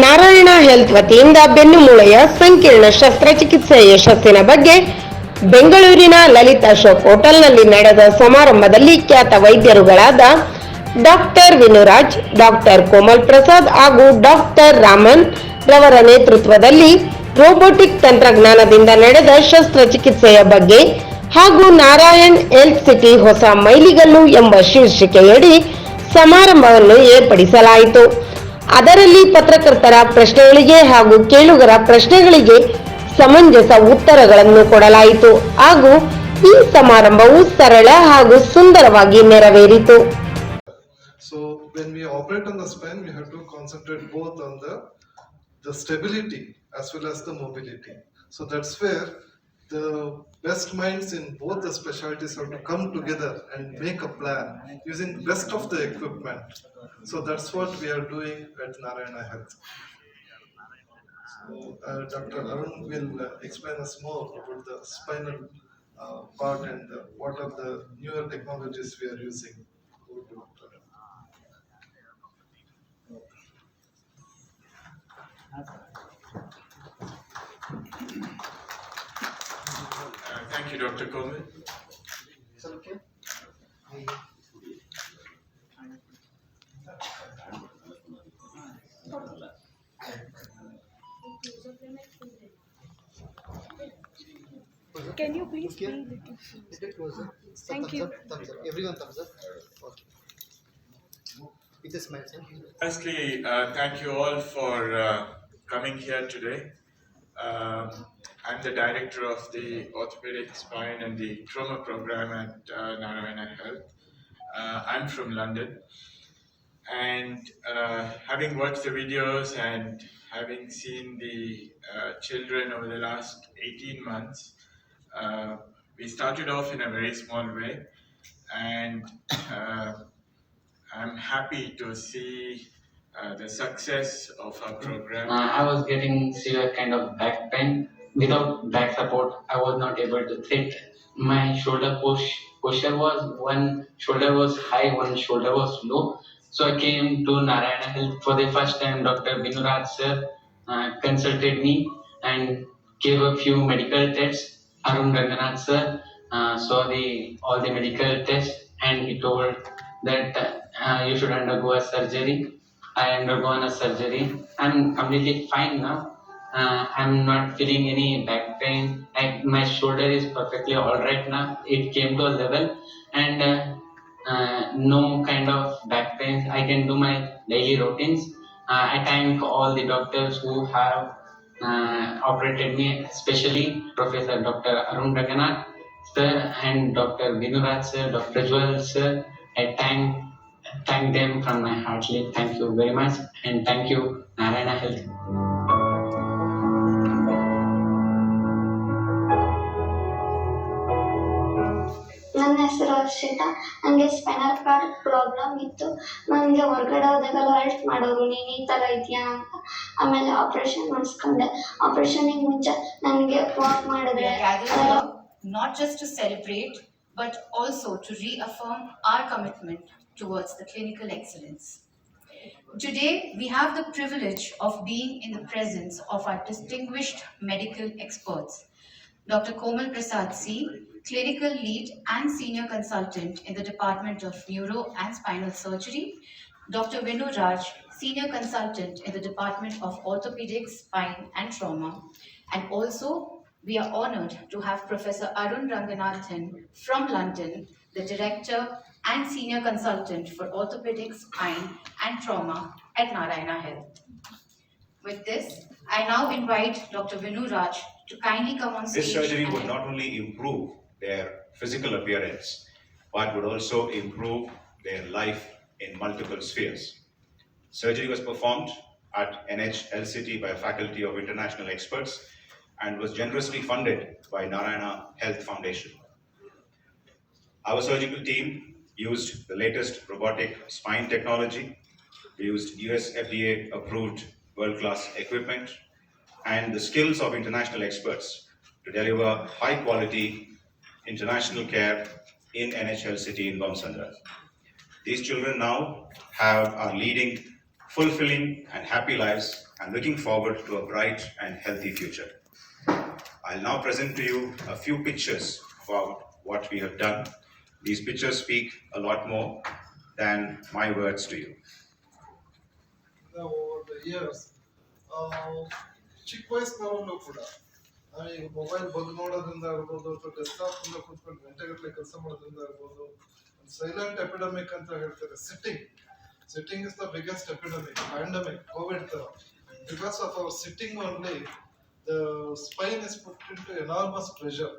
Narayana health ವತಿಯಿಂದ ಬೆನ್ನುಮೂಳೆಯ ಸಂಕೀರ್ಣ ಶಸ್ತ್ರಚಿಕಿತ್ಸೆ ಯಶಸ್ಸಿನ ಬಗ್ಗೆ ಬೆಂಗಳೂರಿನ ಲಲಿತ್ ಅಶೋಕ್ ಹೋಟೆಲ್ನಲ್ಲಿ ನಡೆದ ಸಮಾರಂಭದಲ್ಲಿ ಖ್ಯಾತ ವೈದ್ಯರುಗಳಾದ ಡಾಕ್ಟರ್ ವಿನುರಾಜ್, ಡಾಕ್ಟರ್ ಕೋಮಲ್ ಪ್ರಸಾದ್ ಹಾಗೂ ಡಾಕ್ಟರ್ ರಾಮನ್ ರವರ ನೇತೃತ್ವದಲ್ಲಿ ರೋಬೋಟಿಕ್ ತಂತ್ರಜ್ಞಾನದಿಂದ ನಡೆದ ಶಸ್ತ್ರಚಿಕಿತ್ಸೆಯ ಬಗ್ಗೆ ಹಾಗೂ ನಾರಾಯಣ್ ಹೆಲ್ತ್ ಸಿಟಿ ಹೊಸ ಮೈಲಿಗಲ್ಲು ಎಂಬ ಶೀರ್ಷಿಕೆಯಡಿ ಸಮಾರಂಭವನ್ನು ಏರ್ಪಡಿಸಲಾಯಿತು. ಅದರಲ್ಲಿ ಪತ್ರಕರ್ತರ ಪ್ರಶ್ನೆಗಳಿಗೆ ಹಾಗೂ ಕೇಳುಗರ ಪ್ರಶ್ನೆಗಳಿಗೆ ಸಮಂಜಸ ಉತ್ತರಗಳನ್ನು ಕೊಡಲಾಯಿತು ಹಾಗೂ ಈ ಸಮಾರಂಭವು ಸರಳ ಹಾಗೂ ಸುಂದರವಾಗಿ ನೆರವೇರಿತು So when we operate on the spine, we have that's where the best minds in both the specialties have to come together and make a plan using the best of the equipment. So that's what we are doing at Narayana Health. So uh, Dr. Arun will uh, explain us more about the spinal uh, part and uh, what are the newer technologies we are using to Dr. Arun. Uh, Thank you, Dr. Coleman. Can you please be Okay. little Little closer. Thank thumbs you. Up, thumbs up. Everyone thumbs up. Okay. With a smile, sir. Firstly, uh, thank you all for uh, coming here today. Um, I'm the director of the orthopedic spine and the trauma program at uh, Narayana Health. Uh, I'm from London. And uh, having watched the videos and having seen the uh, children over the last 18 months, uh, we started off in a very small way. And uh, I'm happy to see the success of our program. I was getting severe kind of back pain. Without back support, I was not able to sit. My shoulder push posture was one shoulder was high, one shoulder was low. So I came to Narayana Health for the first time. Dr. Binuraj sir uh, consulted me and gave a few medical tests. Arun Ranganath sir uh, saw the all the medical tests and he told that uh, you should undergo a surgery. I undergone a surgery. I'm completely fine now. Uh, I'm not feeling any back pain. I, my shoulder is perfectly all right now. It came to a level and uh, uh, no kind of back pain. I can do my daily routines. Uh, I thank all the doctors who have uh, operated me, especially Professor Dr. Arun Raghunath sir and Dr. Vinuraj sir, Dr. Jwal sir. I thank thank them from my heartily. Thank you very much and thank you Narayana Health. ಹೆಸರು ನನಗೆ spinal cord problem ಇತ್ತು ನನಗೆ ಹೊರಗಡೆ ಹೋದಾಗೆಲ್ಲ help ಮಾಡೋರು ನೀನು ಈ ಥರ ಇದೆಯಾ ಅಂತ ಆಮೇಲೆ ಆಪ್ರೇಷನ್ ಮಾಡಿಸ್ಕೊಂಡೆ ಆಪ್ರೇಷನಿಗೆ ಮುಂಚೆ ನನಗೆ ವಾಕ್ ಮಾಡಿದ್ರೆ not just to celebrate, but also to reaffirm our commitment towards the clinical excellence. Today, we have the privilege of being in the presence of our distinguished medical experts. Dr. Komal Prasad C, clinical lead and senior consultant in the Department of Neuro and Spinal Surgery. Dr. Vinu Raj, senior consultant in the Department of Orthopedics, Spine and Trauma. And also, we are honored to have Professor Arun Ranganathan from London, the director and senior consultant for orthopedics, spine and trauma at Narayana Health. With this, I now invite Dr. Vinu Raj to kindly come on stage. This surgery and- would not only improve their physical appearance, but would also improve their life in multiple spheres. Surgery was performed at NH LCT by a faculty of international experts and was generously funded by Narayana Health Foundation. Our surgical team used the latest robotic spine technology. We used US FDA approved world class equipment and the skills of international experts to deliver high quality international care in NHL City in Bamsandra. These children now have our leading fulfilling and happy lives and looking forward to a bright and healthy future. I'll now present to you a few pictures about what we have done. These pictures speak a lot more than my words to you. Over the years, uh, ಚಿಕ್ಕ ವಯಸ್ಸಿನವರಲ್ಲೂ ಕೂಡ ಈಗ mobile ಬಗ್ ನೋಡೋದ್ರಿಂದ ಇರ್ಬೋದು ಅಥವಾ desktop ಇಂದ ಕೂತ್ಕೊಂಡು ಗಂಟೆಗಟ್ಟಲೆ ಕೆಲಸ ಮಾಡೋದ್ರಿಂದ ಇರ್ಬೋದು ಸೈಲೆಂಟ್ ಎಪಿಡಮಿಕ್ ಅಂತ ಹೇಳ್ತಾರೆ sitting sitting is the biggest epidemic pandemic Covid ತರ because of our sitting only the spine is put in to enormous pressure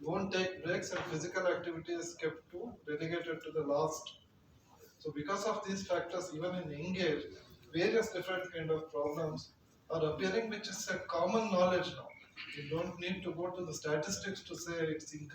you won't take breaks and physical activity is kept to relegated to the last So because of these factors, even in young age, various different kind of problems are appearing, which is a common knowledge now. You don't need to go to the statistics to say it's increasing.